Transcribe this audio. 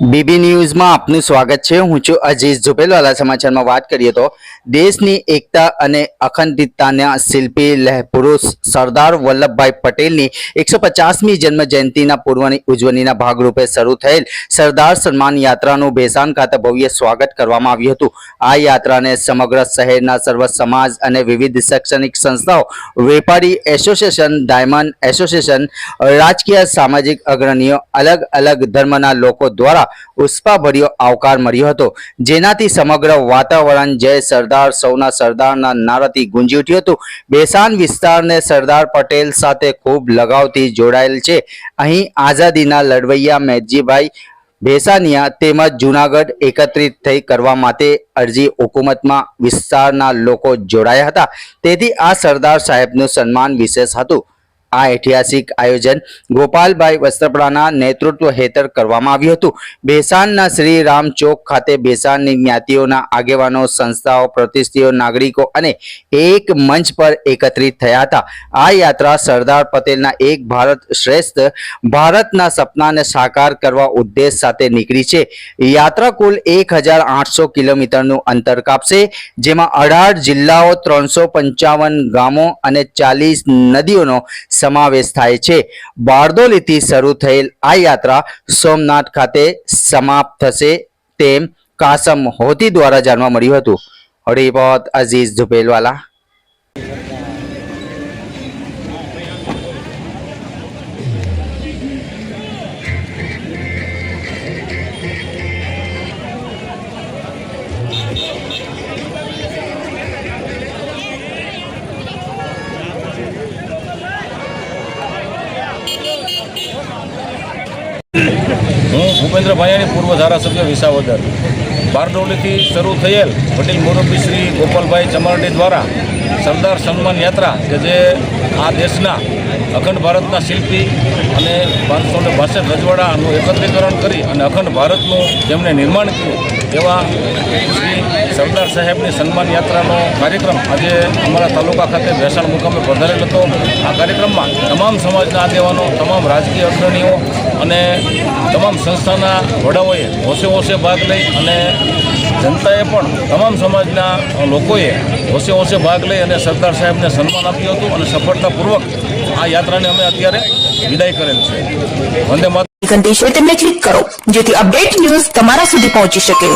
BB ન્યૂઝમાં આપનું સ્વાગત છે. હું છું અજીઝ ઝુબેલવાલા સમાચારમાં વાત કરીએ તો દેશની એકતા અને અખંડિતતાના શિલ્પી લહ પુરુષ સરદાર વલ્લભભાઈ પટેલની એકસો પચાસમી જન્મ જયંતિના પૂર્વની ઉજવણીના ભાગરૂપે શરૂ થયેલ સરદાર સન્માન યાત્રાનું ભેસાન ખાતે ભવ્ય સ્વાગત કરવામાં આવ્યું હતું. આ યાત્રાને સમગ્ર શહેરના સર્વ સમાજ અને વિવિધ શૈક્ષણિક સંસ્થાઓ, વેપારી એસોસિએશન, ડાયમંડ એસોસિએશન, રાજકીય સામાજિક અગ્રણીઓ, અલગ અલગ ધર્મના લોકો દ્વારા ઉષ્પાભર્યો આવકાર મળ્યો હતો. જેનાથી સમગ્ર વાતાવરણ જય સરદાર સૌના સરદારના નારાથી ગુંજી ઉઠ્યું હતું. બેસાન વિસ્તારને સરદાર પટેલ સાથે ખૂબ લગાવથી જોડાયેલ છે. અહીં આઝાદીના લડવૈયા મેઘજીભાઈ ભેસાનિયા તેમજ જુનાગઢ એકત્રિત થઈ કરવા માટે અરજી હુકુમતમાં વિસ્તારના લોકો જોડાયા હતા. તેથી આ સરદાર સાહેબનું સન્માન વિશેષ હતું. આ ઐતિહાસિક આયોજન ગોપાલભાઈ વસ્ત્રપડાના નેતૃત્વ હેઠળ કરવામાં આવ્યું હતું. બેસાણના શ્રી રામ ચોક ખાતે બેસાણની જ્ઞાતિઓના આગેવાનો, સંસ્થાઓ, પ્રતિષ્ઠિઓ, નાગરિકો અને એક મંચ પર એકત્રિત થયા હતા. આ યાત્રા સરદાર પટેલના એક ભારત શ્રેષ્ઠ ભારતના સપનાને સાકાર કરવા ઉદ્દેશ સાથે નીકળી છે. યાત્રા કુલ એક હજાર આઠસો કિલોમીટરનું અંતર કાપશે, જેમાં અઢાર જિલ્લાઓ, ત્રણસો પંચાવન ગામો અને ચાલીસ નદીઓનો સમાવેશ થાય છે. બારડોલીથી શરૂ થયેલ આ યાત્રા સોમનાથ ખાતે સમાપ્ત થશે તેમ કાસમ હોતી દ્વારા જાણવા મળ્યું હતું. રિપોર્ટ અઝીઝ ઝુપેલવાલા ભૂપેન્દ્ર ભાયાણી પૂર્વ ધારાસભ્ય વિસાવદર. બારડોલીથી શરૂ થયેલ પટેલ મોરબી શ્રી ગોપાલભાઈ ચમરડી દ્વારા સરદાર સન્માન યાત્રા કે જે આ દેશના અખંડ ભારતના શિલ્પી અને પાંચસો ને બાસઠ રજવાડાનું એકત્રીકરણ કરી અને અખંડ ભારતનું જેમણે નિર્માણ કર્યું એવા શ્રી સરદાર સાહેબની સન્માન યાત્રાનો કાર્યક્રમ આજે અમારા તાલુકા ખાતે ભેસાણ મુકામે પધારેલ હતો. આ કાર્યક્રમમાં તમામ સમાજના આગેવાનો, તમામ રાજકીય અગ્રણીઓ અને તમામ સંસ્થાના વડાઓએ હોશે હોશે ભાગ લઈ અને જનતાએ પણ તમામ સમાજના લોકોએ હોશે હોશે ભાગ લઈ અને સરદાર સાહેબને સન્માન આપ્યું હતું અને સફળતાપૂર્વક આ યાત્રાને અમે અત્યારે વિદાય કરેલ છે. વંદે માતા છે તેમને ક્લિક કરો, જેથી અપડેટ ન્યૂઝ તમારા સુધી પહોંચી શકે.